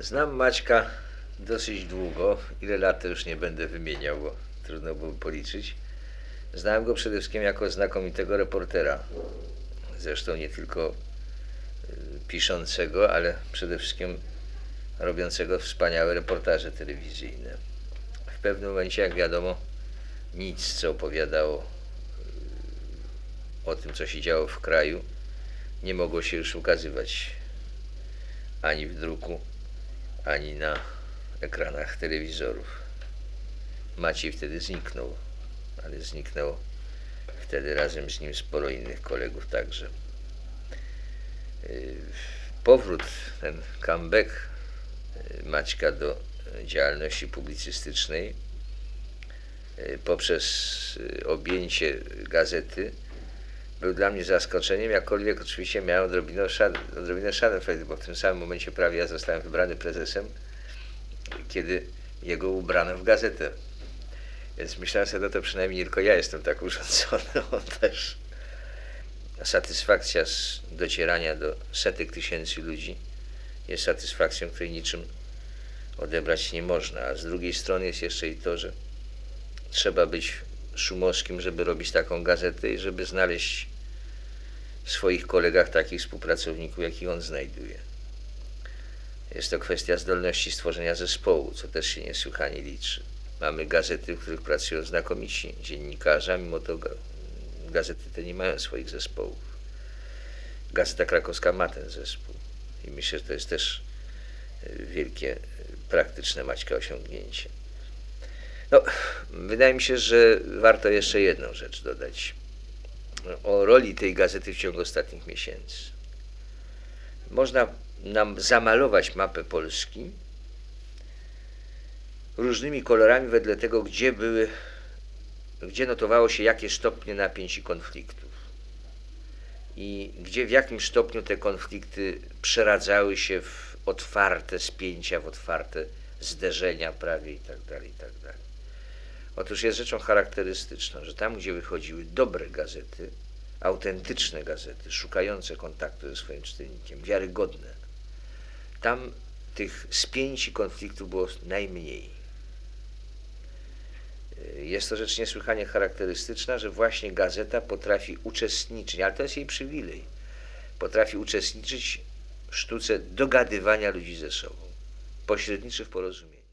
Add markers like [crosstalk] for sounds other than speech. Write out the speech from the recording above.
Znam Maćka dosyć długo. Ile lat to już nie będę wymieniał, bo trudno było policzyć. Znałem go przede wszystkim jako znakomitego reportera. Zresztą nie tylko y, piszącego, ale przede wszystkim robiącego wspaniałe reportaże telewizyjne. W pewnym momencie, jak wiadomo, nic, co opowiadało y, o tym, co się działo w kraju, nie mogło się już ukazywać ani w druku, ani na ekranach telewizorów. Maciej wtedy zniknął, ale zniknęło wtedy razem z nim sporo innych kolegów także. Yy, Powrót, ten comeback yy, Maćka do działalności publicystycznej yy, poprzez objęcie gazety był dla mnie zaskoczeniem, jakkolwiek oczywiście miałem odrobinę, szad- odrobinę bo w tym samym momencie prawie ja zostałem wybrany prezesem, kiedy jego ubrano w gazetę. Więc myślałem sobie, no to przynajmniej nie tylko ja jestem tak urządzony, [laughs] on też. Satysfakcja z docierania do setek tysięcy ludzi jest satysfakcją, której niczym odebrać nie można. A z drugiej strony jest jeszcze i to, że trzeba być szumowskim, żeby robić taką gazetę i żeby znaleźć w swoich kolegach takich współpracowników, jakich on znajduje. Jest to kwestia zdolności stworzenia zespołu, co też się niesłychanie liczy. Mamy gazety, w których pracują znakomici dziennikarze, mimo to ga- gazety te nie mają swoich zespołów. Gazeta Krakowska ma ten zespół i myślę, że to jest też y, wielkie, y, praktyczne Maćka osiągnięcie. No, wydaje mi się, że warto jeszcze jedną rzecz dodać. O roli tej gazety w ciągu ostatnich miesięcy. Można nam zamalować mapę Polski różnymi kolorami wedle tego, gdzie były, gdzie notowało się jakie stopnie napięć i konfliktów. I gdzie w jakim stopniu te konflikty przeradzały się w otwarte spięcia, w otwarte zderzenia prawie i tak dalej, i tak dalej. Otóż jest rzeczą charakterystyczną, że tam, gdzie wychodziły dobre gazety, autentyczne gazety, szukające kontaktu ze swoim czytelnikiem, wiarygodne, tam tych spięć i konfliktów było najmniej. Jest to rzecz niesłychanie charakterystyczna, że właśnie gazeta potrafi uczestniczyć, ale to jest jej przywilej, potrafi uczestniczyć w sztuce dogadywania ludzi ze sobą, pośredniczych porozumień.